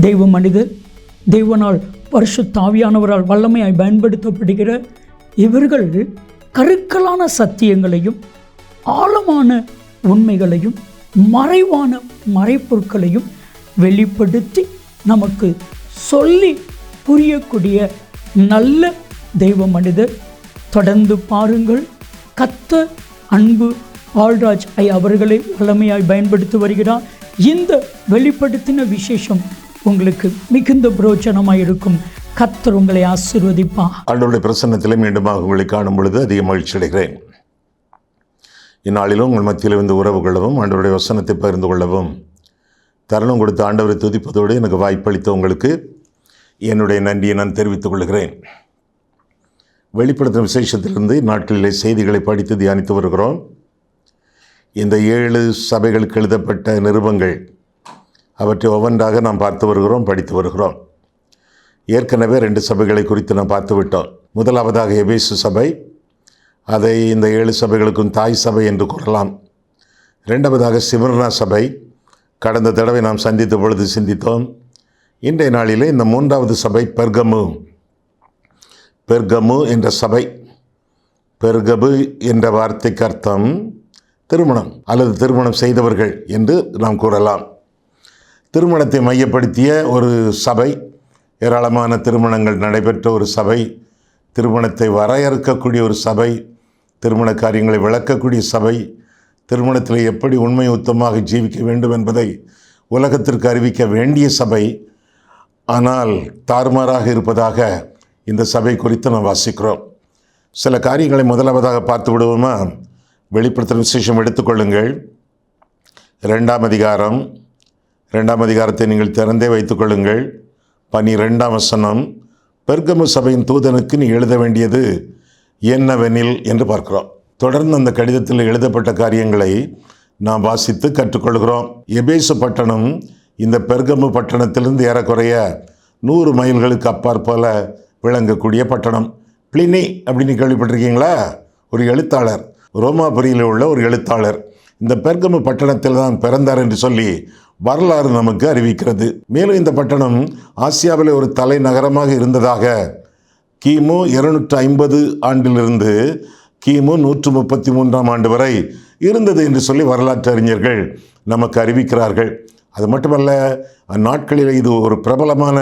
தெய்வ மனிதர் தெய்வனால் பரிசு தாவியானவரால் வல்லமையாய் பயன்படுத்தப்படுகிற இவர்கள் கருக்கலான சத்தியங்களையும் ஆழமான உண்மைகளையும் மறைவான மறைப்பொருட்களையும் வெளிப்படுத்தி நமக்கு சொல்லி புரியக்கூடிய நல்ல தெய்வ மனிதர். தொடர்ந்து பாருங்கள் கத்த அன்பு பால்ராஜ் ஐ அவர்களை வல்லமையாய் பயன்படுத்தி வருகிறார். இந்த வெளிப்படுத்தின விசேஷம் உங்களுக்கு மிகுந்த பிரோஜனமாக இருக்கும் கத்தர் உங்களை ஆசீர்வதிப்பா. ஆண்டவருடைய பிரசன்னத்திலே மீண்டுமாக உங்களை காணும் பொழுது அதிக மகிழ்ச்சி அடைகிறேன். இந்நாளிலும் உங்கள் மத்தியில் வந்து உறவு கொள்ளவும் ஆண்டவருடைய வசனத்தை பகிர்ந்து கொள்ளவும் தருணம் கொடுத்த ஆண்டவரை துதிப்பதோடு எனக்கு வாய்ப்பளித்த உங்களுக்கு என்னுடைய நன்றியை நான் தெரிவித்துக் கொள்கிறேன். வெளிப்படுத்தும் விசேஷத்திலிருந்து நாட்களிலே செய்திகளை படித்து தியானித்து வருகிறோம். இந்த ஏழு சபைகளுக்கு எழுதப்பட்ட நிருபங்கள் அவற்றை ஒவ்வொன்றாக நாம் பார்த்து வருகிறோம் படித்து வருகிறோம். ஏற்கனவே ரெண்டு சபைகளை குறித்து நாம் பார்த்து விட்டோம். முதலாவதாக எபேசு சபை அதை இந்த ஏழு சபைகளுக்கும் தாய் சபை என்று கூறலாம். ரெண்டாவதாக சிமர்னா சபை கடந்த தடவை நாம் சந்தித்த பொழுது சிந்தித்தோம். இன்றைய நாளிலே இந்த மூன்றாவது சபை பெர்கமு. பெர்கமு என்ற சபை பெர்கபு என்ற வார்த்தைக்கு அர்த்தம் திருமணம் அல்லது திருமணம் செய்தவர்கள் என்று நாம் கூறலாம். திருமணத்தை மையப்படுத்திய ஒரு சபை ஏராளமான திருமணங்கள் நடைபெற்ற ஒரு சபை திருமணத்தை வரையறுக்கக்கூடிய ஒரு சபை திருமண காரியங்களை விளக்கக்கூடிய சபை திருமணத்தில் எப்படி உண்மை உத்தமாக ஜீவிக்க வேண்டும் என்பதை உலகத்திற்கு அறிவிக்க வேண்டிய சபை. ஆனால் தாறுமாறாக இருப்பதாக இந்த சபை குறித்து நாம் வாசிக்கிறோம். சில காரியங்களை முதலாவதாக பார்த்து விடுவோமா? வெளிப்படுத்தின விசேஷம் எடுத்துக்கொள்ளுங்கள் ரெண்டாம் அதிகாரம் ரெண்டாம் அதிகாரத்தை நீங்கள் திறந்தே வைத்துக்கொள்ளுங்கள் பனிரெண்டாம் வசனம் பெர்கமு சபையின் தூதனுக்கு நீ எழுத வேண்டியது என்னவெனில் என்று பார்க்கிறோம். தொடர்ந்து அந்த கடிதத்தில் எழுதப்பட்ட காரியங்களை நாம் வாசித்து கற்றுக்கொள்கிறோம். எபேசு பட்டணம் இந்த பெர்கமு பட்டணத்திலிருந்து ஏறக்குறைய நூறு மைல்களுக்கு அப்பாற் போல விளங்கக்கூடிய பட்டணம். பிளினி அப்படின்னு கேள்விப்பட்டிருக்கீங்களா? ஒரு எழுத்தாளர். ரோமாபுரியில் உள்ள ஒரு எழுத்தாளர். இந்த பெர்கமு பட்டணத்தில் தான் பிறந்தார் என்று சொல்லி வரலாறு நமக்கு அறிவிக்கிறது. மேலும் இந்த பட்டணம் ஆசியாவில் ஒரு தலைநகரமாக இருந்ததாக கிமு இருநூற்று ஐம்பது ஆண்டிலிருந்து கிமு நூற்று முப்பத்தி மூன்றாம் ஆண்டு வரை இருந்தது என்று சொல்லி வரலாற்று அறிஞர்கள் நமக்கு அறிவிக்கிறார்கள். அது மட்டுமல்ல அந்நாட்களில் இது ஒரு பிரபலமான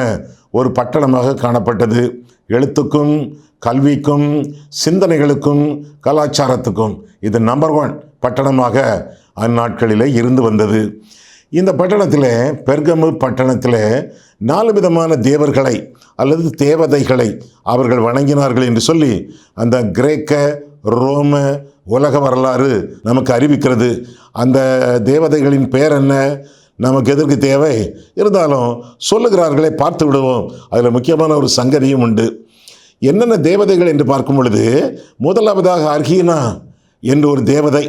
ஒரு பட்டணமாக காணப்பட்டது. எழுத்துக்கும் கல்விக்கும் சிந்தனைகளுக்கும் கலாச்சாரத்துக்கும் இது நம்பர் ஒன் பட்டணமாக அந்நாட்களிலே இருந்து வந்தது. இந்த பட்டணத்தில் பெர்கமு பட்டணத்தில் நாலு விதமான தேவர்களை அல்லது தேவதைகளை அவர்கள் வணங்கினார்கள் என்று சொல்லி அந்த கிரேக்க ரோம உலக வரலாறு நமக்கு அறிவிக்கிறது. அந்த தேவதைகளின் பெயர் என்ன? நமக்கு எதற்கு தேவை? இருந்தாலும் சொல்லுகிறார்களே பார்த்து விடுவோம். அதில் முக்கியமான ஒரு சங்கதியும் உண்டு. என்னென்ன தேவதைகள் என்று பார்க்கும் பொழுது முதலாவதாக அர்ஹீனா என்ற ஒரு தேவதை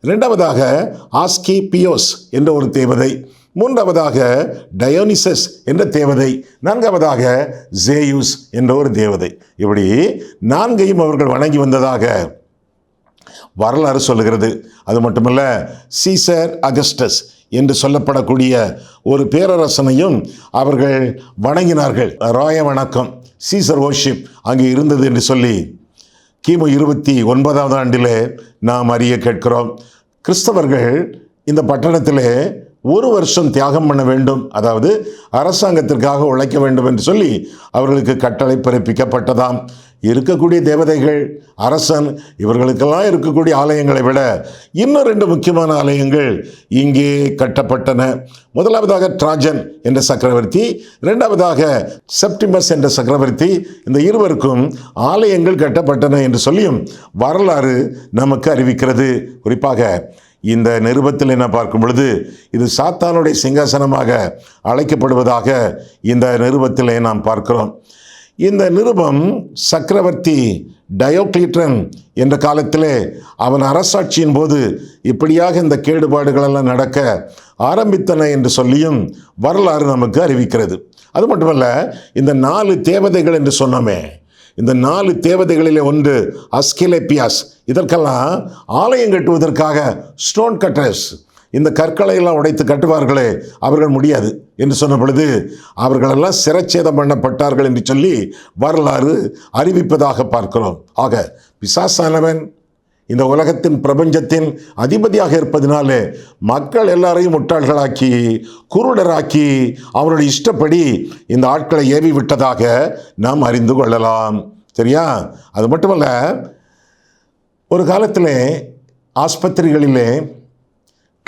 இரண்டாவதாக ஆஸ்கி பியோஸ் என்ற ஒரு தேவதை. மூன்றாவதாக டயோனிசஸ் என்ற தேவதை. நான்காவதாக ஜேயூஸ் என்ற ஒரு தேவதை. இப்படி நான்கையும் அவர்கள் வணங்கி வந்ததாக வரலாறு சொல்லுகிறது. அது மட்டுமல்ல சீசர் அகஸ்டஸ் என்று சொல்லப்படக்கூடிய ஒரு பேரரசனையும் அவர்கள் வணங்கினார்கள். ராய வணக்கம் சீசர் ஓஷிப் அங்கே இருந்தது என்று சொல்லி கிமு இருபத்தி ஒன்பதாவது ஆண்டிலே நாம் அறிய கேட்கிறோம். கிறிஸ்தவர்கள் இந்த பட்டணத்திலே ஒரு வருஷம் தியாகம் பண்ண வேண்டும் அதாவது அரசாங்கத்திற்காக உழைக்க வேண்டும் என்று சொல்லி அவர்களுக்கு கட்டளை பிறப்பிக்கப்பட்டதாம். இருக்கக்கூடிய தேவதைகள் அரசன் இவர்களுக்கெல்லாம் இருக்கக்கூடிய ஆலயங்களை விட இன்னும் ரெண்டு முக்கியமான ஆலயங்கள் இங்கே கட்டப்பட்டன. முதலாவதாக ட்ராஜன் என்ற சக்கரவர்த்தி இரண்டாவதாக செப்டிமஸ் என்ற சக்கரவர்த்தி இந்த இருவருக்கும் ஆலயங்கள் கட்டப்பட்டன என்று சொல்லியும் வரலாறு நமக்கு அறிவிக்கிறது. குறிப்பாக இந்த நிருபத்தில் என்ன பார்க்கும் பொழுது இது சாத்தானுடைய சிங்காசனமாக அழைக்கப்படுவதாக இந்த நிருபத்திலே நாம் பார்க்கிறோம். இந்த நிருபம் சக்கரவர்த்தி டயோக்ளீட்ரன் என்ற காலத்திலே அவன் அரசாட்சியின் போது இப்படியாக இந்த கேடுபாடுகளெல்லாம் நடக்க ஆரம்பித்தன என்று சொல்லியும் வரலாறு நமக்கு அறிவிக்கிறது. அது மட்டுமல்ல இந்த நாலு தேவதைகள் என்று சொன்னோமே இந்த நாலு தேவதைகளிலே ஒன்று அஸ்கிலேபியாஸ் இதற்கெல்லாம் ஆலயம் கட்டுவதற்காக ஸ்டோன் கட்டர்ஸ் இந்த கற்களை எல்லாம் உடைத்து கட்டுவார்களே அவர்கள் முடியாது என்று சொன்ன பொழுது அவர்களெல்லாம் சிரச்சேதம் பண்ணப்பட்டார்கள் என்று சொல்லி வரலாறு அறிவிப்பதாக பார்க்கிறோம். ஆக பிசாசானவன் இந்த உலகத்தின் பிரபஞ்சத்தின் அதிபதியாக இருப்பதினாலே மக்கள் எல்லாரையும் முட்டாள்களாக்கி குருடராக்கி அவருடைய இஷ்டப்படி இந்த ஆட்களை ஏவி விட்டதாக நாம் அறிந்து கொள்ளலாம். சரியா? அது மட்டுமல்ல ஒரு காலத்தில் ஆஸ்பத்திரிகளிலே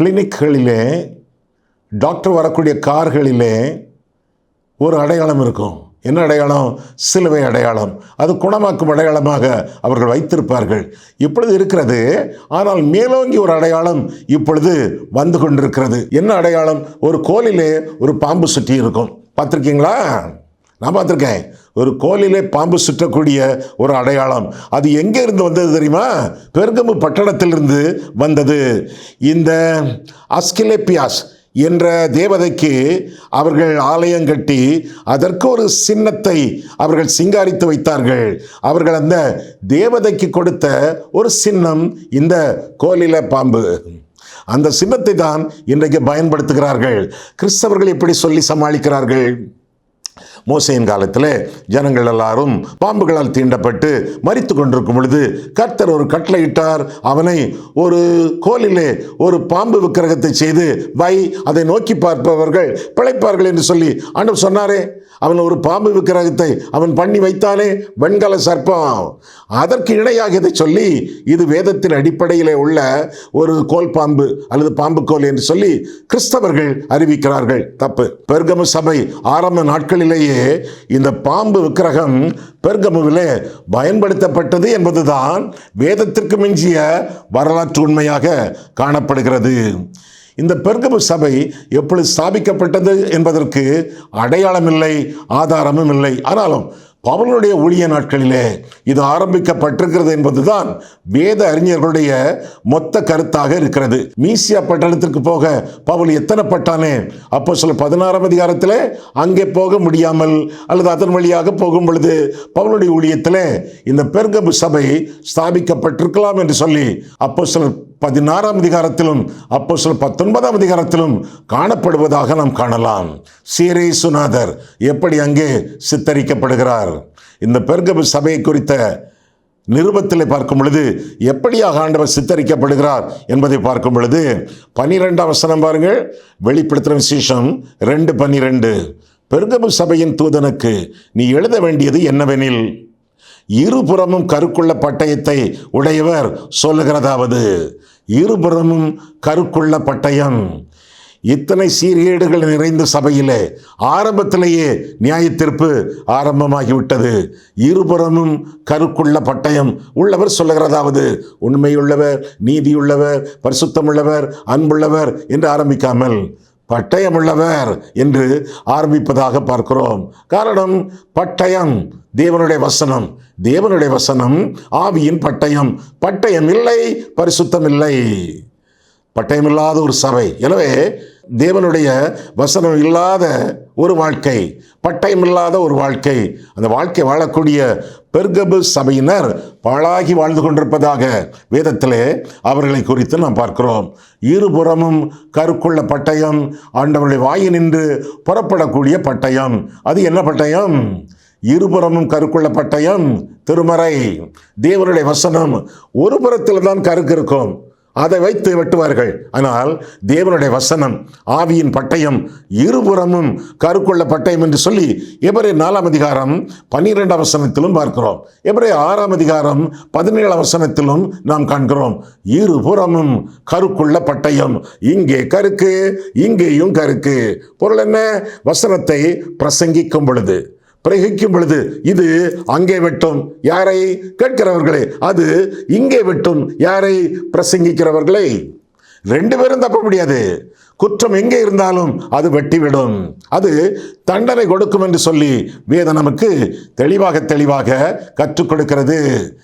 கிளினிக்களிலே டாக்டர் வரக்கூடிய கார்களிலே ஒரு அடையாளம் இருக்கும். என்ன அடையாளம்? சிலுவை அடையாளம். அது குணமாக்கும் அடையாளமாக அவர்கள் வைத்திருப்பார்கள். இப்பொழுது இருக்கிறது. ஆனால் மேலோங்கி ஒரு அடையாளம் இப்பொழுது வந்து கொண்டிருக்கிறது. என்ன அடையாளம்? ஒரு கோலிலே ஒரு பாம்பு சுற்றி இருக்கும். பார்த்துருக்கீங்களா? நான் பார்த்துருக்கேன். ஒரு கோலிலே பாம்பு சுற்றக்கூடிய ஒரு அடையாளம். அது எங்கே இருந்து வந்தது தெரியுமா? பெருகமு பட்டணத்திலிருந்து வந்தது. இந்த அஸ்கிலேப்பியாஸ் என்ற தேவதைக்கு அவர்கள் ஆலயம் கட்டி அதற்கு ஒரு சின்னத்தை அவர்கள் சிங்காரித்து வைத்தார்கள். அவர்கள் அந்த தேவதைக்கு கொடுத்த ஒரு சின்னம் இந்த கோலில பாம்பு. அந்த சின்னத்தை தான் இன்றைக்கு பயன்படுத்துகிறார்கள். கிறிஸ்தவர்கள் எப்படி சொல்லி சமாளிக்கிறார்கள்? மோசையின் காலத்தில் ஜனங்கள் எல்லாரும் பாம்புகளால் தீண்டப்பட்டு மறித்து கொண்டிருக்கும் பொழுது கர்த்தர் ஒரு கட்டளையிட்டார். அவனை ஒரு கோலிலே ஒரு பாம்பு விக்கிரகத்தை செய்து வை அதை நோக்கி பார்ப்பவர்கள் பிழைப்பார்கள் என்று சொல்லி ஆண்டவர் சொன்னாரே. அவன் ஒரு பாம்பு விக்கிரகத்தை அவன் பண்ணி வைத்தானே? வெண்கல சர்ப்பம். அதற்கு இணையாக இதை சொல்லி இது வேதத்தின் அடிப்படையிலே உள்ள ஒரு கோல் பாம்பு அல்லது பாம்பு கோல் என்று சொல்லி கிறிஸ்தவர்கள் அறிவிக்கிறார்கள். தப்பு. பெர்கமு சபை ஆரம்ப நாட்களிலேயே இந்த பாம்பு விக்கிரகம் பெர்கமுவிலே பயன்படுத்தப்பட்டது என்பதுதான் வேதத்திற்கு மிஞ்சிய வரலாற்று உண்மையாக காணப்படுகிறது. இந்த பெர்கமு சபை எப்பொழுது ஸ்தாபிக்கப்பட்டது என்பதற்கு அடையாளம் இல்லை ஆதாரமும் இல்லை ஆனாலும் பவுலுடைய ஊழிய நாட்களிலே இது ஆரம்பிக்கப்பட்டிருக்கிறது என்பதுதான் வேத அறிஞர்களுடைய மொத்த கருத்தாக இருக்கிறது. மீசியா பட்டணத்திற்கு போக பவுல் எத்தனை பட்டானே? அப்போ சில பதினாறாம் அதிகாரத்தில் அங்கே போக முடியாமல் அல்லது அதன் வழியாக போகும் பொழுது பவுலுடைய ஊழியத்தில் இந்த பெருங்கபு சபை ஸ்தாபிக்கப்பட்டிருக்கலாம் என்று சொல்லி அப்போ சில பதினாறாம் அதிகாரத்திலும் அப்போ சொல் பத்தொன்பதாம் அதிகாரத்திலும் காணப்படுவதாக நாம் காணலாம். சீரே சுநாதர் எப்படி அங்கே சித்தரிக்கப்படுகிறார்? இந்த பெருகபு சபையை குறித்த நிருபத்தில் பார்க்கும் பொழுது எப்படியாக ஆண்டவர் சித்தரிக்கப்படுகிறார் என்பதை பார்க்கும் பொழுது பனிரெண்டாம் வசனம் பாருங்கள் வெளிப்படுத்துகிற விசேஷம் ரெண்டு பன்னிரெண்டு பெருகபு சபையின் தூதனுக்கு நீ எழுத வேண்டியது என்னவெனில் இருபுறமும் கருக்குள்ள பட்டயத்தை உடையவர் சொல்லுகிறதாவது. இருபுறமும் கருக்குள்ள பட்டயம். இத்தனை சீர்கேடுகள் நிறைந்த சபையிலே ஆரம்பத்திலேயே நியாயத்தீர்ப்பு ஆரம்பமாகிவிட்டது. இருபுறமும் கருக்குள்ள பட்டயம் உள்ளவர் சொல்லுகிறதாவது. உண்மையுள்ளவர் நீதியுள்ளவர் பரிசுத்தமுள்ளவர் அன்புள்ளவர் என்று ஆரம்பிக்காமல் பட்டயமுள்ளவர் என்று ஆரம்பிப்பதாக பார்க்கிறோம். காரணம் பட்டயம். தேவனுடைய வசனம். தேவனுடைய வசனம் ஆவியின் பட்டயம். பட்டயம் இல்லை பரிசுத்தம் இல்லை பட்டயமில்லாத ஒரு சபை. எனவே தேவனுடைய வசனம் இல்லாத ஒரு வாழ்க்கை பட்டயமில்லாத ஒரு வாழ்க்கை. அந்த வாழ்க்கை வாழக்கூடிய பெர்கபு சபையினர் பாழாகி வாழ்ந்து கொண்டிருப்பதாக வேதத்திலே அவர்களை குறித்து நாம் பார்க்கிறோம். இருபுறமும் கருக்குள்ள பட்டயம் ஆண்டவருடைய வாயில் நின்று புறப்படக்கூடிய பட்டயம். அது என்ன பட்டயம்? இருபுறமும் கருக்குள்ள பட்டயம் திருமறை. தேவனுடைய வசனம் ஒரு புறத்தில் தான் கருக்கு இருக்கும். அதை வைத்து வெட்டுவார்கள். ஆனால் தேவனுடைய வசனம் ஆவியின் பட்டயம் இருபுறமும் கருக்குள்ள பட்டயம் என்று சொல்லி எவரே நாலாம் அதிகாரம் பன்னிரெண்டாம் வசனத்திலும் பார்க்கிறோம். எவரே ஆறாம் அதிகாரம் பதினேழாம் வசனத்திலும் நாம் காண்கிறோம். இருபுறமும் கருக்குள்ள பட்டயம். இங்கே கருக்கு இங்கேயும் கருக்கு. பொருள் என்ன? வசனத்தை பிரசங்கிக்கும் பொழுது. பிரகிக்கும் பொழுது இது அங்கே வெட்டும். யாரை? கேட்கிறவர்களே அது இங்கே வெட்டும். யாரை? பிரசங்கிக்கிறவர்களை. ரெண்டு பேரும் தப்ப முடியாது. குற்றம் எங்கே இருந்தாலும் அது வெட்டிவிடும். அது தண்டனை கொடுக்கும் என்று சொல்லி வேதம் நமக்கு தெளிவாக தெளிவாக கற்றுக் கொடுக்கிறது.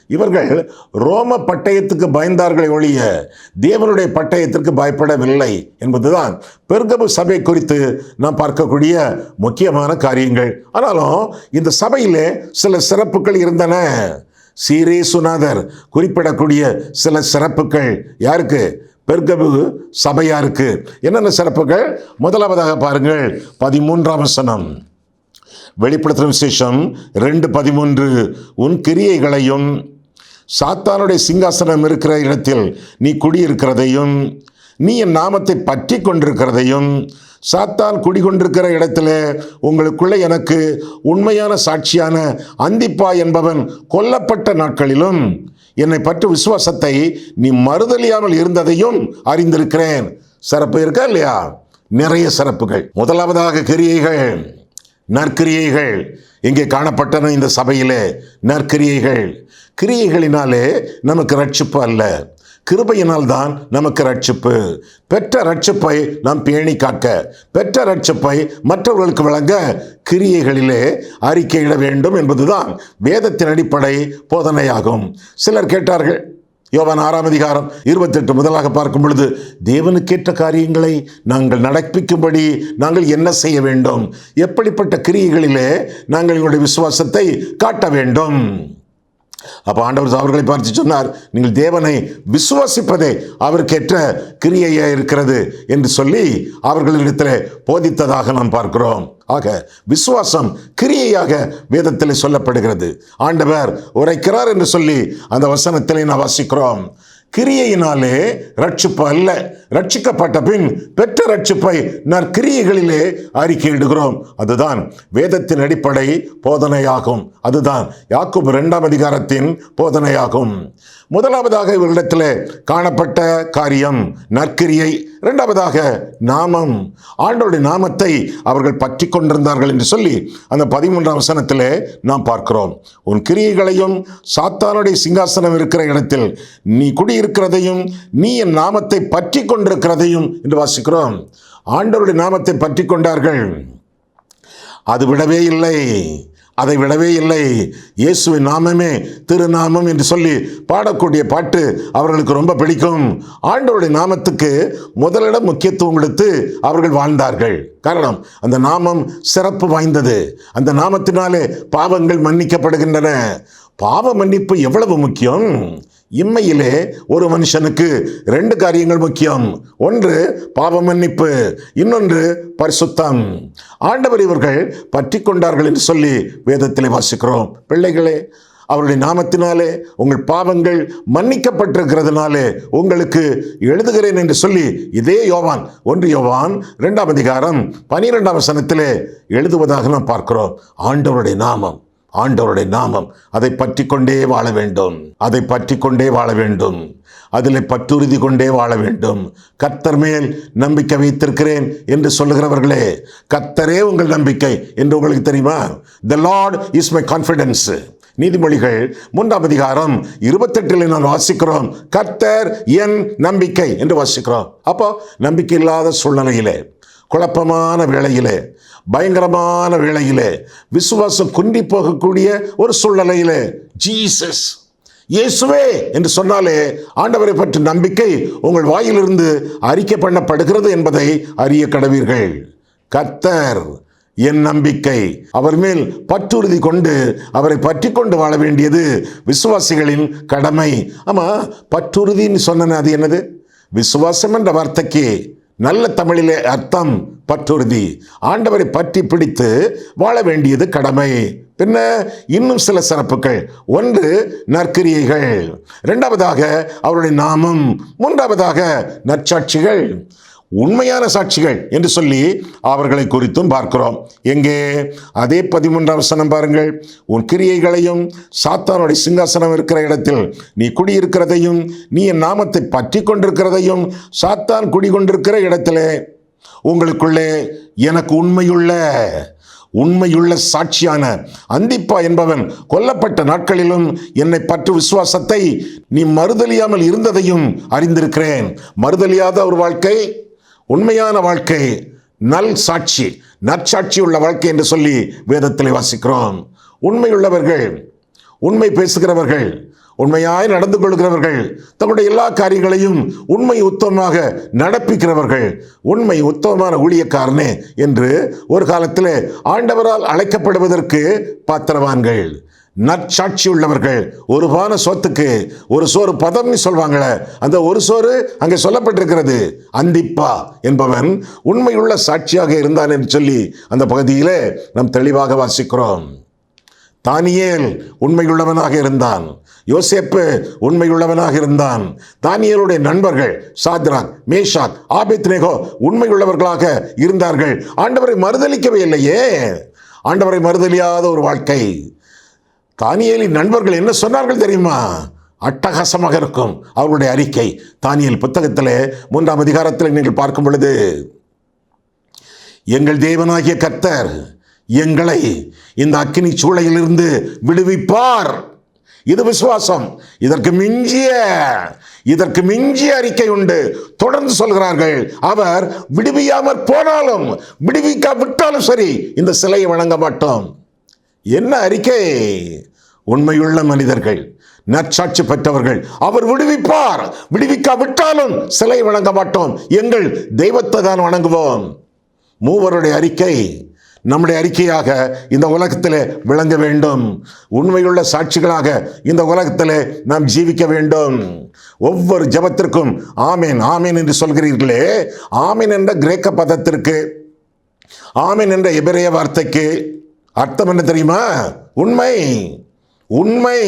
இவர்கள் ரோம பட்டயத்துக்கு பயந்தார்களே ஒழிய தேவனுடைய பட்டயத்திற்கு பயப்படவில்லை என்பதுதான் பெருகபு சபை குறித்து நாம் பார்க்கக்கூடிய முக்கியமான காரியங்கள். ஆனாலும் இந்த சபையிலே சில சிறப்புகள் இருந்தன. சீரே சுனாதர் குறிப்பிடக்கூடிய சில சிறப்புகள் யாருக்கு? பெருகபு சபையாருக்கு என்னென்ன சிறப்புகள்? முதலாவதாக பாருங்கள் பதிமூன்றாம் வசனம். வெளிப்படுத்தும் விசேஷம் ரெண்டு பதிமூன்று. உன் கிரியைகளையும் சாத்தானுடைய சிங்காசனம் இருக்கிற இடத்தில் நீ குடியிருக்கிறதையும் நீ என் நாமத்தை பற்றி கொண்டிருக்கிறதையும் சாத்தான் குடிகொண்டிருக்கிற இடத்துல உங்களுக்குள்ளே எனக்கு உண்மையான சாட்சியான அந்திப்பா என்பவன் கொல்லப்பட்ட நாட்களிலும் என்னை பற்றி விசுவாசத்தை நீ மறுதலியாமல் இருந்ததையும் அறிந்திருக்கிறேன். சிறப்பு இருக்கா இல்லையா? நிறைய சிறப்புகள். முதலாவதாக கிரியைகள். நற்கிரியைகள். இங்கே காணப்பட்டன இந்த சபையிலே நற்கிரியைகள். கிரியைகளினாலே நமக்கு ரட்சிப்பு அல்ல. கிருபையினால் தான் நமக்கு ரட்சிப்பு பெற்ற ரட்சிப்பை நாம் பேணி காக்க பெற்ற ரட்சிப்பை மற்றவர்களுக்கு வழங்க கிரியைகளிலே அறிக்கையிட வேண்டும் என்பதுதான் வேதத்தின் அடிப்படை போதனையாகும். சிலர் கேட்டார்கள் யோவான் ஆறாம் அதிகாரம் இருபத்தெட்டு முதலாக பார்க்கும் பொழுது தேவனுக்கேற்ற காரியங்களை நாங்கள் நடப்பிக்கும்படி நாங்கள் என்ன செய்ய வேண்டும்? எப்படிப்பட்ட கிரியைகளிலே நாங்கள் எங்களுடைய விசுவாசத்தை காட்ட வேண்டும்? அப்போ ஆண்டவர் அவர்களை பார்த்து சொன்னார் நீங்கள் தேவனை விசுவாசிப்பதே அவருக்கேற்ற கிரியையா இருக்கிறது என்று சொல்லி அவர்களிடத்தில் போதித்ததாக நாம் பார்க்கிறோம். ஆக விசுவாசம் கிரியையாக வேதத்தில் சொல்லப்படுகிறது. ஆண்டவர் உரைக்கிறார் என்று சொல்லி அந்த வசனத்திலே நாம் வாசிக்கிறோம். கிரியையினாலே ரட்சிப்பு அல்ல ரட்சிக்கப்பட்ட பின் பெற்ற ரட்சிப்பை நற்கிரியைகளிலே அறிக்கையிடுகிறோம் அதுதான் வேதத்தின் அடிப்படை போதனையாகும். அதுதான் யாக்கும் இரண்டாம் அதிகாரத்தின் போதனையாகும். முதலாவதாக இவர்களிடத்தில் காணப்பட்ட காரியம் நற்கிரியை இரண்டாவதாக நாமம். ஆண்டோடைய நாமத்தை அவர்கள் பற்றி கொண்டிருந்தார்கள் என்று சொல்லி அந்த பதிமூன்றாம் வசனத்தில் நாம் பார்க்கிறோம். உன் கிரியைகளையும் சாத்தானுடைய சிங்காசனம் இருக்கிற இடத்தில் நீ குடியிருக்கிறதையும் நீ என் நாமத்தை பற்றி கதையும் என்று வாசிக்கிறோம். ஆண்டவருடைய நாமத்தை பற்றி கொண்டார்கள். அது விடவே இல்லை. அதை விடவே இல்லை. இயேசுவின் நாமமே திருநாமம் என்று சொல்லி பாடக்கூடிய பாட்டு அவர்களுக்கு ரொம்ப பிடிக்கும். ஆண்டவருடைய நாமத்துக்கு முதலிடம் முக்கியத்துவம் கொடுத்து அவர்கள் வாழ்ந்தார்கள். காரணம் அந்த நாமம் சிறப்பு வாய்ந்தது. அந்த நாமத்தினாலே பாவங்கள் மன்னிக்கப்படுகின்றன. பாவ மன்னிப்பு எவ்வளவு முக்கியம்? இம்மையிலே ஒரு மனுஷனுக்கு ரெண்டு காரியங்கள் முக்கியம். ஒன்று பாவ மன்னிப்பு இன்னொன்று பரிசுத்தம். ஆண்டவர் இவர்கள் பற்றி கொண்டார்கள் என்று சொல்லி வேதத்திலே வாசிக்கிறோம். பிள்ளைகளே அவருடைய நாமத்தினாலே உங்கள் பாவங்கள் மன்னிக்கப்பட்டிருக்கிறதுனாலே உங்களுக்கு எழுதுகிறேன் என்று சொல்லி இதே யோவான் ஒன்று யோவான் ரெண்டாம் அதிகாரம் பனிரெண்டாம் வசனத்திலே எழுதுவதாக நாம் பார்க்கிறோம். ஆண்டவருடைய நாமம். ஆண்டவருடைய நாமம் அதை பற்றி கொண்டே வாழ வேண்டும். அதை பற்றி கொண்டே வாழ வேண்டும். அதில் பற்றுறுதி கொண்டே வாழ வேண்டும். கத்தர் மேல் நம்பிக்கை வைத்திருக்கிறேன் என்று சொல்லுகிறவர்களே கத்தரே உங்கள் நம்பிக்கை என்று உங்களுக்கு தெரியுமா? The Lord is my confidence நீதிமொழிகள் மூன்றாம் அதிகாரம் இருபத்தெட்டில் நான் வாசிக்கிறோம் கர்த்தர் என் நம்பிக்கை என்று வாசிக்கிறோம். அப்போ நம்பிக்கை இல்லாத சூழ்நிலையிலே குழப்பமான வேளையிலே பயங்கரமான வேளையிலே விசுவாசம் குன்றி போகக்கூடிய ஒரு சூழ்நிலையிலே ஜீசஸ் இயேசுவே என்று சொன்னாலே ஆண்டவரை பற்றி நம்பிக்கை உங்கள் வாயிலிருந்து அறிக்கை பண்ணப்படுகிறது என்பதை அறிய கடவீர்கள். கத்தர் என் நம்பிக்கை. அவர் மேல் பற்றுறுதி கொண்டு அவரை பற்றி கொண்டு வாழ வேண்டியது விசுவாசிகளின் கடமை. ஆமாம் பற்றுறுதின்னு சொன்னேன் அது என்னது? விசுவாசம் என்ற வார்த்தைக்கு நல்ல தமிழிலே அர்த்தம் பற்றுறுதி. ஆண்டவரை பற்றி பிடித்து வாழ வேண்டியது கடமை. பின்ன இன்னும் சில சிறப்புகள். ஒன்று நற்கிரியைகள். இரண்டாவதாக அவருடைய நாமம். மூன்றாவதாக நற்சாட்சிகள். உண்மையான சாட்சிகள் என்று சொல்லி அவர்களை குறித்தும் பார்க்கிறோம். எங்கே? அதே பதிமூன்றாம் வசனம் பாருங்கள். உன் கிரியைகளையும் சாத்தானுடைய சிங்காசனம் இருக்கிற இடத்தில் நீ குடியிருக்கிறதையும் நீ என் நாமத்தை பற்றி கொண்டிருக்கிறதையும் சாத்தான் குடிகொண்டிருக்கிற இடத்திலே உங்களுக்குள்ளே எனக்கு உண்மையுள்ள உண்மையுள்ள சாட்சியான அந்திப்பா என்பவன் கொல்லப்பட்ட நாட்களிலும் என்னை பற்று விசுவாசத்தை நீ மறுதலியாமல் இருந்ததையும் அறிந்திருக்கிறேன். மறுதலியாத ஒரு வாழ்க்கை உண்மையான வாழ்க்கை நல் சாட்சி நற்சாட்சி உள்ள வாழ்க்கை என்று சொல்லி வேதத்தில் வாசிக்கிறோம். உண்மையுள்ளவர்கள் உண்மை பேசுகிறவர்கள் உண்மையாய் நடந்து கொள்கிறவர்கள் தங்களுடைய எல்லா காரியங்களையும் உண்மை உத்தமமாக நடப்பிக்கிறவர்கள் உண்மை உத்தமமான ஊழியக்காரனே என்று ஒரு காலத்தில் ஆண்டவரால் அழைக்கப்படுவதற்கு பாத்திரவான்கள். நற்சாட்சி உள்ளவர்கள். ஒரு பான சொத்துக்கு ஒரு சோறு பதம்னு சொல்வாங்களே அந்த ஒரு சோறு அங்கே சொல்லப்பட்டிருக்கிறது. அந்திப்பா என்பவன் உண்மையுள்ள சாட்சியாக இருந்தான் என்று சொல்லி அந்த பகுதியிலே நாம் தெளிவாக வாசிக்கிறோம். தானியேல் உண்மையுள்ளவனாக இருந்தான். யோசேப்பு உண்மையுள்ளவனாக இருந்தான். தானியலுடைய நண்பர்கள் சாத்ராக் மேஷாக் ஆபேத்னேகோ உண்மையுள்ளவர்களாக இருந்தார்கள். ஆண்டவரை மறுதளிக்கவே இல்லையே. ஆண்டவரை மறுதலியாத ஒரு வாழ்க்கை. தானியலின் நண்பர்கள் என்ன சொன்னார்கள் தெரியுமா? அட்டகாசமாக இருக்கும் அவர்களுடைய அறிக்கை. தானியல் புத்தகத்திலே மூன்றாம் அதிகாரத்தில் நீங்கள் பார்க்கும் பொழுது எங்கள் தேவனாகிய கர்த்தர் எங்களை இந்த அக்கினி சூளையிலிருந்து விடுவிப்பார். இது விசுவாசம். இதற்கு மிஞ்சிய இதற்கு மிஞ்சிய அறிக்கை உண்டு. தொடர்ந்து சொல்கிறார்கள் அவர் விடுவியாமற் போனாலும் விடுவிக்கா விட்டாலும் சரி இந்த சிலையை வணங்க மாட்டோம். என்ன அறிக்கை? உண்மையுள்ள மனிதர்கள் நற்சாட்சி பெற்றவர்கள் அவர் விடுவிப்பார். விடுவிக்காவிட்டாலும் சிலை வணங்க மாட்டோம். எங்கள் தெய்வத்தை தான் வணங்குவோம். மூவருடைய அறிக்கை நம்முடைய அறிக்கையாக இந்த உலகத்தில் விளங்க வேண்டும். உண்மையுள்ள சாட்சிகளாக இந்த உலகத்தில் நாம் ஜீவிக்க வேண்டும். ஒவ்வொரு ஜபத்திற்கும் ஆமேன் ஆமேன் என்று சொல்கிறீர்களே. ஆமேன் என்ற கிரேக்க பதத்திற்கு ஆமேன் என்ற எபிரேய வார்த்தைக்கு அர்த்தம் என்ன தெரியுமா? உண்மை. உண்மை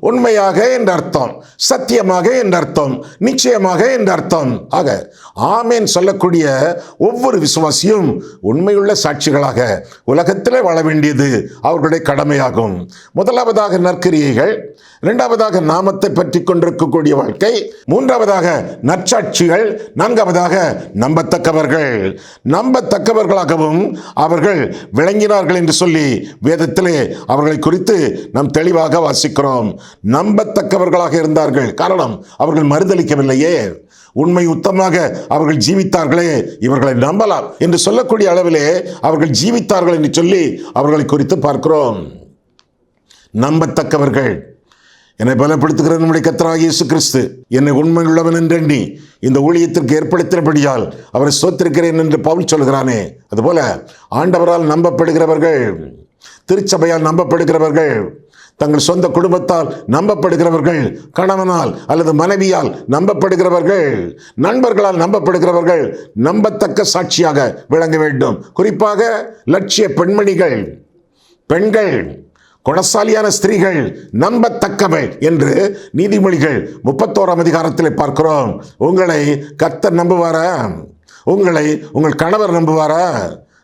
உண்மையாக என்ற அர்த்தம் சத்தியமாக என்ற அர்த்தம் நிச்சயமாக என்ற அர்த்தம். ஆக ஆமேன் சொல்லக்கூடிய ஒவ்வொரு விசுவாசியும் உண்மையுள்ள சாட்சிகளாக உலகத்திலே வாழ வேண்டியது அவர்களுடைய கடமையாகும். முதலாவதாக நற்கிரியைகள் இரண்டாவதாக நாமத்தை பற்றி கொண்டிருக்கக்கூடிய வாழ்க்கை மூன்றாவதாக நற்சாட்சிகள் நான்காவதாக நம்பத்தக்கவர்கள். நம்பத்தக்கவர்களாகவும் அவர்கள் விளங்கினார்கள் என்று சொல்லி வேதத்திலே அவர்களை குறித்து நாம் தெளிவாக வாசிக்கிறோம். நம்பத்தக்கவர்களாக இருந்தார்கள். காரணம் அவர்கள் மறுதளிக்கவில்லையே. உண்மை உத்தமாக அவர்கள் ஜீவித்தார்களே. இவர்களை நம்பலாம் என்று சொல்லக்கூடிய அளவிலே அவர்கள் ஜீவித்தார்கள் என்று சொல்லி அவர்களை குறித்து பார்க்கிறோம். நம்பத்தக்கவர்கள். என்னை பலப்படுத்துகிற நம்முடைய கத்தராக இயேசு கிறிஸ்து என்னை உண்மையுள்ளவன் என்றெண்ணி இந்த ஊழியத்திற்கு ஏற்படுத்தினபடியால் அவரை சோத்திருக்கிறேன் என்று பவுல் சொல்கிறானே. அதுபோல ஆண்டவரால் நம்பப்படுகிறவர்கள் திருச்சபையால் நம்பப்படுகிறவர்கள் தங்கள் சொந்த குடும்பத்தால் நம்பப்படுகிறவர்கள் கணவனால் அல்லது மனைவியால் நம்பப்படுகிறவர்கள் நண்பர்களால் நம்பப்படுகிறவர்கள் நம்பத்தக்க சாட்சியாக விளங்க வேண்டும். குறிப்பாக லட்சிய பெண்மணிகள் பெண்கள் குணசாலியான ஸ்திரீகள் நம்பத்தக்கவை என்று நீதிமொழிகள் முப்பத்தோராம் அதிகாரத்தில் பார்க்கிறோம். உங்களை கத்தர் நம்புவாரா? உங்களை உங்கள் கணவர் நம்புவாரா?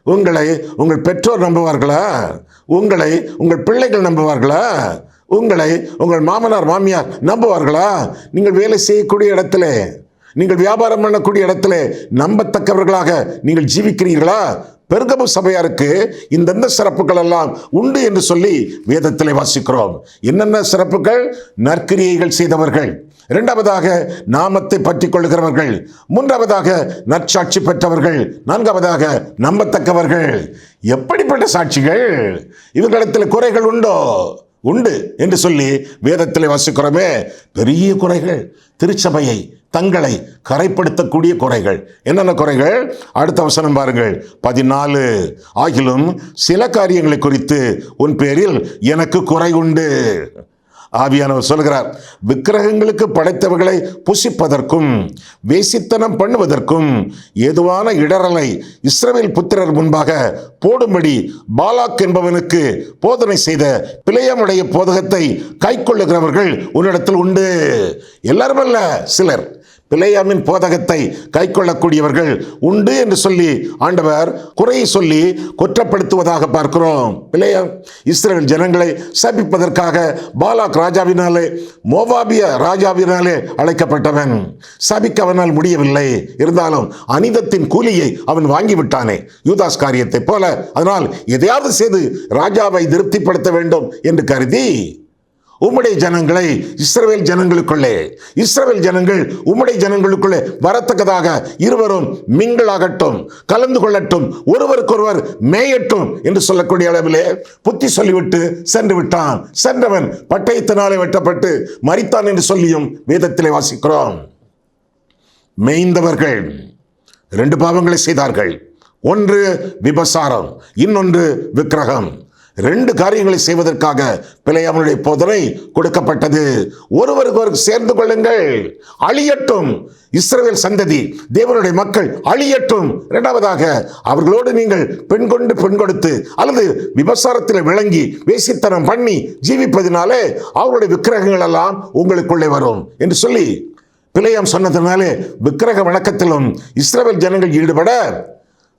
உங்களை உங்கள் பெற்றோர் நம்புவார்களா? உங்களை உங்கள் பிள்ளைகள் நம்புவார்களா? உங்களை உங்கள் மாமனார் மாமியார் நம்புவார்களா? நீங்கள் வேலை செய்யக்கூடிய இடத்துல நீங்கள் வியாபாரம் பண்ணக்கூடிய இடத்துல நம்பத்தக்கவர்களாக நீங்கள் ஜீவிக்கிறீர்களா? பெருகபு சபையாருக்கு இந்தெந்த சிறப்புகள் எல்லாம் உண்டு என்று சொல்லி வேதத்திலே வாசிக்கிறோம். என்னென்ன சிறப்புகள்? நற்கிரியைகள் செய்தவர்கள். இரண்டாவதாக நாமத்தை பற்றி கொள்கிறவர்கள் மூன்றாவதாக நற்சாட்சி பெற்றவர்கள் நான்காவதாக நம்பத்தக்கவர்கள். எப்படிப்பட்ட சாட்சிகள்? இவர்களிடத்தில் குறைகள் உண்டோ? உண்டு என்று சொல்லி வேதத்தில் வாசிக்கிறோமே. பெரிய குறைகள் திருச்சபையை தங்களை கரைப்படுத்தக்கூடிய குறைகள். என்னென்ன குறைகள்? அடுத்த அவசரம் பாருங்கள். பதினாலு. ஆகிலும் சில காரியங்களை குறித்து உன் பேரில் எனக்கு குறை உண்டு. ஆவியானவர் சொல்கிறார் விக்கிரகங்களுக்கு படைத்தவர்களை புசிப்பதற்கும் வேசித்தனம் பண்ணுவதற்கும் ஏதுவான இடரலை இஸ்ரவேல் புத்திரர் முன்பாக போடும்படி பாலாக் என்பவனுக்கு போதனை செய்த பிழையமுடைய போதகத்தை கைக்கொள்ளுகிறவர்கள் உன்னிடத்தில் உண்டு. எல்லாரும் அல்ல சிலர். பிழையாமின் போதகத்தை கைக்கொள்ளக்கூடியவர்கள் உண்டு என்று சொல்லி ஆண்டவர் குறையை சொல்லி குற்றப்படுத்துவதாக பார்க்கிறோம். பிழையாம் இஸ்ரேல் ஜனங்களை சபிப்பதற்காக பாலாக் ராஜாவினாலே மோவாபிய ராஜாவினாலே அழைக்கப்பட்டவன். சபிக்க அவனால் முடியவில்லை. இருந்தாலும் அனிதத்தின் கூலியை அவன் வாங்கிவிட்டானே. யூதாஸ் காரியத்தை போல அதனால் எதையாவது செய்து ராஜாவை திருப்திப்படுத்த வேண்டும் என்று கருதி உம்முடைய ஜனங்களை இஸ்ரவேல் ஜனங்களுக்குள்ளே இஸ்ரவேல் ஜனங்கள் உம்முடைய ஜனங்களுக்குள்ளே வரத்தக்கதாக இருவரும் மிங்களாகட்டும் கலந்து கொள்ளட்டும் ஒருவருக்கொருவர் மேயட்டும் என்று சொல்லக்கூடிய அளவிலே புத்தி சொல்லிவிட்டு சென்று விட்டான். சென்றவன் பட்டயத்தினாலே வெட்டப்பட்டு மறித்தான் என்று சொல்லியும் வேதத்திலே வாசிக்கிறோம். மேய்ந்தவர்கள் ரெண்டு பாவங்களை செய்தார்கள். ஒன்று விபசாரம் இன்னொன்று விக்கிரகம். ரெண்டு காரியங்களை செய்வதற்காக பிழையாமனுடைய போதனை கொடுக்கப்பட்டது. ஒருவருக்கு ஒரு சேர்ந்து கொள்ளுங்கள். அழியட்டும். இஸ்ரேல் சந்ததி தேவனுடைய மக்கள் அழியட்டும். இரண்டாவதாக அவர்களோடு நீங்கள் பெண் கொண்டு பெண் கொடுத்து அல்லது விபசாரத்தில் விளங்கி வேசித்தனம் பண்ணி ஜீவிப்பதினாலே அவர்களுடைய விக்கிரகங்கள் எல்லாம் உங்களுக்குள்ளே வரும் என்று சொல்லி பிழையாம் சொன்னதுனாலே விக்கிரக வணக்கத்திலும் இஸ்ரேல் ஜனங்கள் ஈடுபட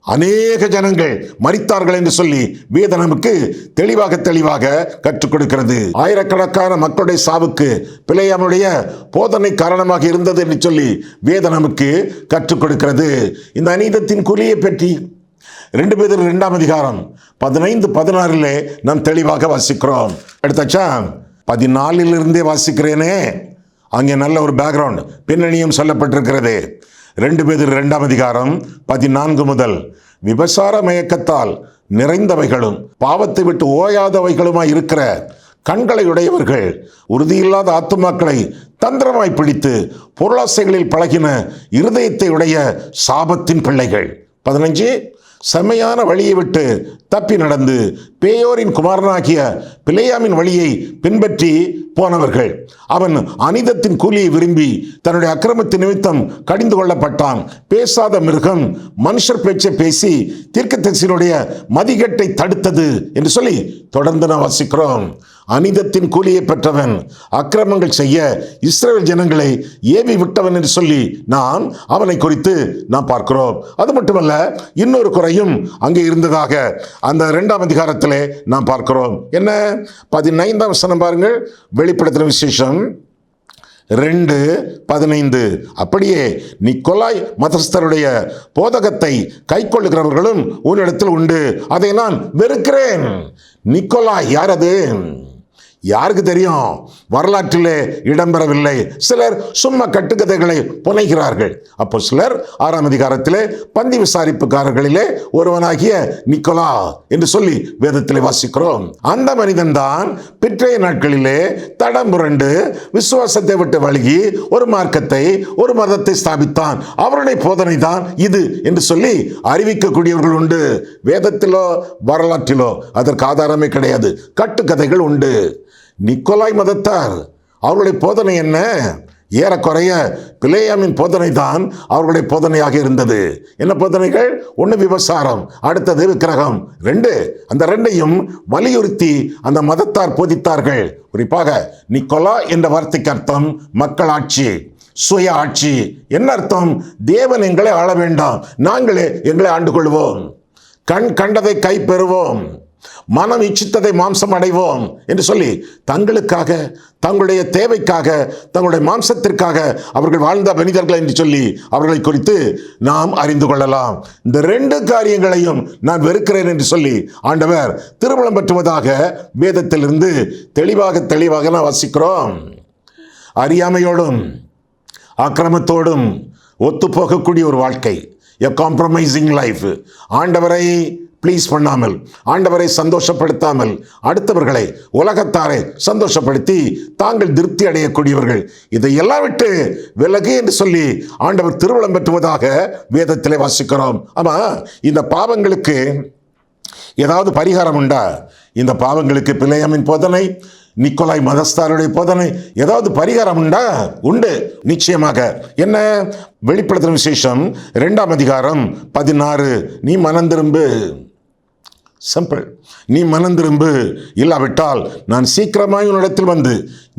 அநேக ஜனங்கள் மறித்தார்கள் என்று சொல்லி வேத நமக்கு தெளிவாக தெளிவாக கற்றுக் கொடுக்கிறது. ஆயிரக்கணக்கான மக்களுடைய சாவுக்கு பிழையாமுடைய போதனை காரணமாக இருந்தது என்று சொல்லி வேத நமக்கு கற்றுக் கொடுக்கிறது. இந்த அநீதத்தின் குறியை பற்றி ரெண்டு பேர் இரண்டாம் அதிகாரம் பதினைந்து பதினாறிலே நாம் தெளிவாக வாசிக்கிறோம். எடுத்தாச்சா? பதினாலிலிருந்தே வாசிக்கிறேனே. அங்கே நல்ல ஒரு பேக்ரவுண்ட் பின்னணியும் சொல்லப்பட்டிருக்கிறது. ரெண்டு பேர் இரண்டாம் அதிகாரம் பதினான்கு முதல். விபசார மயக்கத்தால் நிறைந்தவைகளும் பாவத்தை விட்டு ஓயாதவைகளுமாய் இருக்கிற கண்களை உடையவர்கள் உறுதியில்லாத ஆத்துமாக்களை தந்திரமாய் பிடித்து பொருளாசைகளில் பழகின இருதயத்தை உடைய சாபத்தின் பிள்ளைகள். பதினஞ்சு செம்மையான வழியை விட்டு தப்பி நடந்து பேயோரின் குமாரனாகிய பிள்ளையாமின் வழியை பின்பற்றி போனவர்கள். அவன் அனிதத்தின் கூலியை விரும்பி தன்னுடைய அக்கிரமத்தின் நிமித்தம் கடிந்து கொள்ளப்பட்டான். பேசாத மிருகம் மனுஷர் பேச்சை பேசி தீர்க்கதரிசியினுடைய மதிகட்டை தடுத்தது என்று சொல்லி தொடர்ந்து நான் வாசிக்கிறோம். அனிதத்தின் கூலியை பெற்றவன் அக்கிரமங்கள் செய்ய இஸ்ரேல் ஜனங்களை ஏவி விட்டவன் என்று சொல்லி நாம் அவனை குறித்து நாம் பார்க்கிறோம். அது மட்டுமல்ல இன்னொரு குறை குறையும் அங்கே இருந்ததாக அந்த இரண்டாம் அதிகாரத்திலே நாம் பார்க்கிறோம். என்ன? பதினைந்தாம் வசனம் பாருங்கள். வெளிப்படுத்தின விசேஷம் ரெண்டு பதினைந்து. அப்படியே நிக்கொலாய் மதஸ்தருடைய போதகத்தை கைக்கொள்ளுகிறவர்களும் உன்னிடத்தில் உண்டு. அதை நான் வெறுக்கிறேன். நிக்கோலாய் யார் அது? யாருக்கு தெரியும்? வரலாற்றிலே இடம்பெறவில்லை. சிலர் சும்மா கட்டுக்கதைகளை புனைகிறார்கள். அப்போ சிலர் ஆறாம் அதிகாரத்திலே பந்தி விசாரிப்புக்காரர்களிலே ஒருவனாகிய நிக்கோலா என்று சொல்லி வேதத்திலே வாசிக்கிறோம். அந்த மனிதன் தான் பிற்றைய நாட்களிலே தடம் புரண்டு விசுவாசத்தை விட்டு வழுகி ஒரு மார்க்கத்தை ஒரு மதத்தை ஸ்தாபித்தான். அவருடைய போதனை தான் இது என்று சொல்லி அறிவிக்கக்கூடியவர்கள் உண்டு. வேதத்திலோ வரலாற்றிலோ அதற்கு ஆதாரமே கிடையாது. கட்டுக்கதைகள் உண்டு. நிக்கோலாய் மதத்தார். அவர்களுடைய போதனை என்ன? ஏறக்குறைய பிளேயாமின் போதனை தான் அவர்களுடைய போதனையாக இருந்தது. என்ன போதனைகள்? ஒன்று விபசாரம் அடுத்தது விக்கிரகம். ரெண்டு அந்த ரெண்டையும் வலியுறுத்தி அந்த மதத்தார் போதித்தார்கள். குறிப்பாக நிக்கோலா என்ற வார்த்தைக்கு அர்த்தம் மக்களாட்சி சுய ஆட்சி. என்ன அர்த்தம்? தேவன் எங்களை ஆள வேண்டாம். நாங்களே எங்களை ஆண்டு கொள்வோம் கண் கண்டதை கை பெறுவோம். மனம் இச்சித்ததை மாம்சம் அடைவோம் என்று சொல்லி தங்களுக்காக தங்களுடைய தேவைக்காக தங்களுடைய மாம்சத்திற்காக அவர்கள் வாழ்ந்த மனிதர்கள் என்று சொல்லி அவர்களை குறித்து நாம் அறிந்து கொள்ளலாம். இந்த ரெண்டு காரியங்களையும் நான் வெறுக்கிறேன் என்று சொல்லி ஆண்டவர் திருமணம் பெற்றுவதாக வேதத்திலிருந்து தெளிவாக தெளிவாக நான் வாசிக்கிறோம். அறியாமையோடும் ஆக்கிரமத்தோடும் ஒத்துப்போகக்கூடிய ஒரு வாழ்க்கை எ காம்ப்ரமைசிங் லைஃப் ஆண்டவரை ப்ளீஸ் பண்ணாமல் ஆண்டவரை சந்தோஷப்படுத்தாமல் அடுத்தவர்களை உலகத்தாரை சந்தோஷப்படுத்தி தாங்கள் திருப்தி அடையக்கூடியவர்கள். இதையெல்லாம் விட்டு விலகு என்று சொல்லி ஆண்டவர் திருவளம் பெற்றுவதாக வேதத்திலே வாசிக்கிறோம். ஆமா இந்த பாவங்களுக்கு ஏதாவது பரிகாரம் உண்டா? இந்த பாவங்களுக்கு பிள்ளையமின் போதனை நிக்கோலாய் மதஸ்தாருடைய போதனை ஏதாவது பரிகாரம் உண்டா? உண்டு நிச்சயமாக. என்ன? வெளிப்படுத்தின விசேஷம் ரெண்டாம் அதிகாரம் பதினாறு நீ மனம் திரும்பு. சிம்பிள் நீ மனம் திரும்பு. இல்லாவிட்டால் நான் சீக்கிரமாய் உன்னிடத்தில் வந்து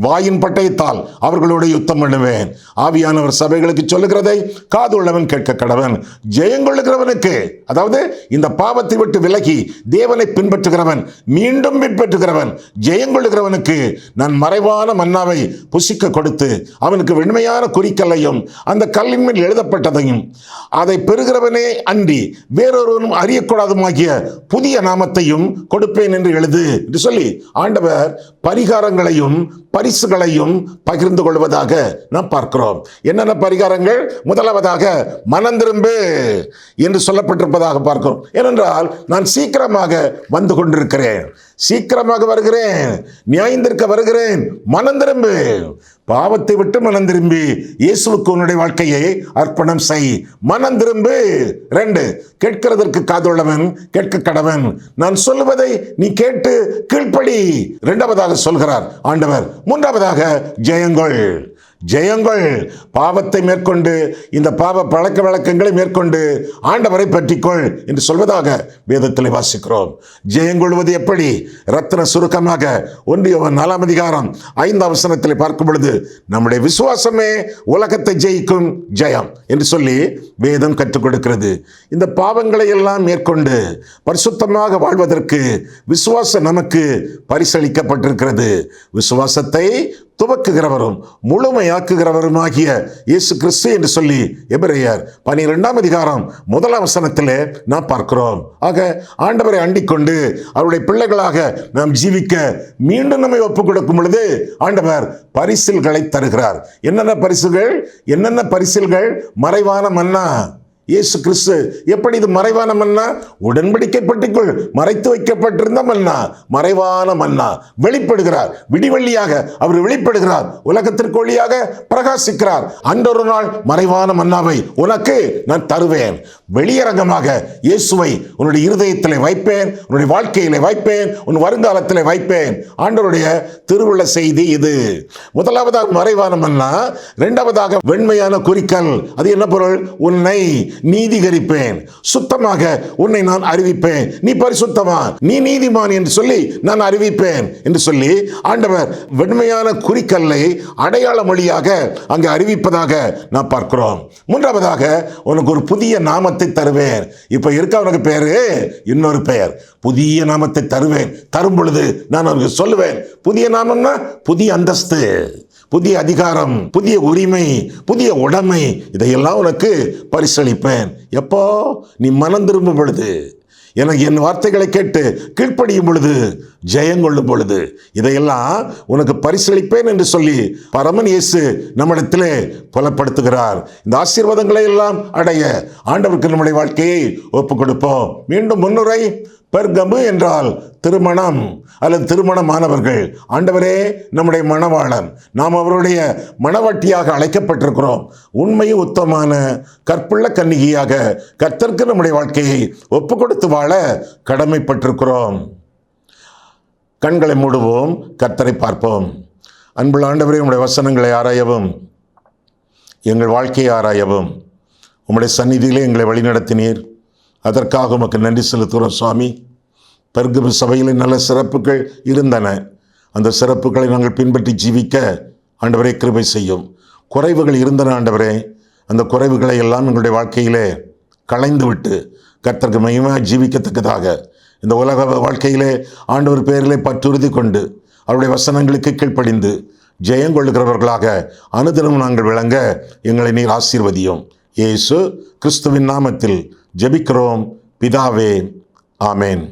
வாயின் பட்டயத்தால் அவர்களோட யுத்தம் பண்ணுவேன். ஆவியானவர் சபைகளுக்கு சொல்லுகிறதை காதுள்ளவன் கேட்க கடவன். ஜெயங்கொள்ளுகிறவனுக்கு அதாவது இந்த பாவத்தை விட்டு விலகி தேவனை பின்பற்றுகிறவன் மீண்டும் பின்பற்றுகிறவன் ஜெயங்கொள்ளுகிறவனுக்கு நான் மறைவான மன்னாவை புசிக்க கொடுத்து அவனுக்கு வெண்மையான குறிக்கல்லையும் அந்த கல்லின் மேல் எழுதப்பட்டதையும் அதை பெறுகிறவனே அன்றி வேறொருவனும் அறியக்கூடாதுமாகிய புதிய நாமத்தையும் கொடுப்பேன் என்று எழுது என்று சொல்லி ஆண்டவர் பரிகாரங்களையும் பரிசுகளையும் பகிர்ந்து கொள்வதாக நாம் பார்க்கிறோம். என்னென்ன பரிகாரங்கள்? முதலாவதாக மனம் திரும்பு என்று சொல்லப்பட்டிருப்பதாக பார்க்கிறோம். ஏனென்றால் நான் சீக்கிரமாக வந்து கொண்டிருக்கிறேன். சீக்கிரமாக வருகிறேன். நியாயந்திருக்க வருகிறேன். மனம் திரும்பு. பாவத்தை விட்டு மனம் திரும்பி இயேசுவுக்கு உன்னுடைய வாழ்க்கையை அர்ப்பணம் செய். மனம் திரும்பு. ரெண்டு கேட்கிறதற்கு காதுள்ளவன் கேட்க கடவன். நான் சொல்லுவதை நீ கேட்டு கீழ்ப்படி. இரண்டாவதாக சொல்கிறார் ஆண்டவர். மூன்றாவதாக ஜெயங்கொள். ஜெயங்கள் பாவத்தை மேற்கொண்டு இந்த பாவ பழக்க வழக்கங்களை மேற்கொண்டு ஆண்டவரை பற்றிக்கொள் என்று சொல்வதாக வேதத்தில் வாசிக்கிறோம். ஜெயங்கொள்வது எப்படி? ரத்ன சுருக்கமாக ஒன்றிய நாலாம் அதிகாரம் ஐந்து அவசரத்தில் பார்க்கும் பொழுது நம்முடைய விசுவாசமே உலகத்தை ஜெயிக்கும் ஜெயம் என்று சொல்லி வேதம் கற்றுக் கொடுக்கிறது. இந்த பாவங்களை எல்லாம் மேற்கொண்டு பரிசுத்தமாக வாழ்வதற்கு விசுவாசம் நமக்கு பரிசளிக்கப்பட்டிருக்கிறது. விசுவாசத்தை துவக்குகிறவரும் முழுமையாக்குகிறவரும் ஆகிய இயேசு கிறிஸ்து என்று சொல்லி எபிரேயர் பனிரெண்டாம் அதிகாரம் முதலாம் வசனத்திலே நாம் பார்க்கிறோம். ஆக ஆண்டவரை அண்டிக்கொண்டு அவருடைய பிள்ளைகளாக நாம் ஜீவிக்க மீண்டும் நம்மை ஒப்புக் கொடுக்கும் பொழுது ஆண்டவர் பரிசில்களை தருகிறார். என்னென்ன பரிசுகள்? என்னென்ன பரிசில்கள்? மறைவான மன்னா. இயேசு கிறிஸ்து எப்படி இது மறைவான மன்னா? உடன்படிக்கை பெட்டிக்குள் மறைத்து வைக்கப்பட்டிருந்த மன்னா. மறைவான மன்னா. வெளிப்படுகிறார். விடிவெள்ளியாக அவர் வெளிப்படுகிறார். உலகத்திற்கு ஒளியாக பிரகாசிக்கிறார். அன்றொரு நாள் மறைவான மன்னாவை உனக்கு நான் தருவேன். வெளியரங்கமாக இயேசுவை உன்னுடைய இருதயத்திலே வைப்பேன் உன்னுடைய வாழ்க்கையிலே வைப்பேன் உன் வருங்காலத்திலே வைப்பேன். ஆண்டவருடைய திருவுள்ள செய்தி இது. முதலாவதாக மறைவான மன்னா இரண்டாவதாக வெண்மையான குறிக்கல். அது என்ன பொருள்? உன்னை நீதிகரிப்பேன். சுத்தமாக உன்னை நான் அறிவிப்பேன். நீ பரிசுத்தவான். நீ நீதிமான் என்று சொல்லி நான் அறிவிப்பேன் என்று சொல்லி ஆண்டவர் வெண்மையான குறிக்கல்லை அடையாள மொழியாக அங்கு அறிவிப்பதாக நான் பார்க்கிறோம். மூன்றாவதாக உனக்கு ஒரு புதிய நாமத்தை தருவேன். இப்ப இருக்க அவனுக்கு பேரு? இன்னொரு பெயர். புதிய நாமத்தை தருவேன். தரும் பொழுது நான் அவனுக்கு சொல்லுவேன். புதிய நாமம்னா புதிய அந்தஸ்து. புதிய அதிகாரம் புதிய உரிமை புதிய உடைமை இதையெல்லாம் உனக்கு பரிசளிப்பேன். எப்போ? நீ மனம் திரும்பும் பொழுது. எனக்கு என் வார்த்தைகளை கேட்டு கீழ்ப்படியும் பொழுது ஜெயங்கொள்ளும் பொழுது. இதையெல்லாம் உனக்கு பரிசளிப்பேன் என்று சொல்லி பரமன் இயேசு நம்மிடத்திலே புலப்படுத்துகிறார். இந்த ஆசீர்வாதங்களை எல்லாம் அடைய ஆண்டவருக்கு நம்முடைய வாழ்க்கையை ஒப்புக் கொடுப்போம் மீண்டும் முன்னுரை பெர்கமு என்றால் திருமணம் அல்லது திருமணமானவர்கள். ஆண்டவரே நம்முடைய மணவாளன் நாம் அவருடைய மணவாட்டியாக அழைக்கப்பட்டிருக்கிறோம். உண்மை உத்தமான கற்புள்ள கன்னிகையாக கர்த்தர்க்கு நம்முடைய வாழ்க்கையை ஒப்பு கொடுத்து வாழ கடமைப்பட்டிருக்கிறோம். கண்களை மூடுவோம் கர்த்தரை பார்ப்போம். அன்புள்ள ஆண்டவரே உங்களுடைய வசனங்களை ஆராயவும். எங்கள் வாழ்க்கையை ஆராயவும். உம்முடைய சந்நிதியிலே எங்களை வழிநடத்தினீர். அதற்காக உமக்கு நன்றி செலுத்துகிறோம் சுவாமி. பெருகுபு சபையில் நல்ல சிறப்புகள் இருந்தன. அந்த சிறப்புகளை நாங்கள் பின்பற்றி ஜீவிக்க ஆண்டவரே கிருபை செய்யும். குறைவுகள் இருந்தன ஆண்டவரே. அந்த குறைவுகளை எல்லாம் எங்களுடைய வாழ்க்கையிலே களைந்து விட்டு கர்த்தருக்கு மையமாக ஜீவிக்கத்தக்கதாக. இந்த உலக வாழ்க்கையிலே ஆண்டவர் பேரிலே பற்றுறுதி கொண்டு அவருடைய வசனங்களுக்கு கீழ்ப்படிந்து ஜெயங்கொள்ளுகிறவர்களாக அனுதினம் நாங்கள் விளங்க எங்களை நீர் ஆசீர்வதியும். இயேசு கிறிஸ்துவின் நாமத்தில் ஜெபிக்கிறோம் பிதாவே ஆமேன்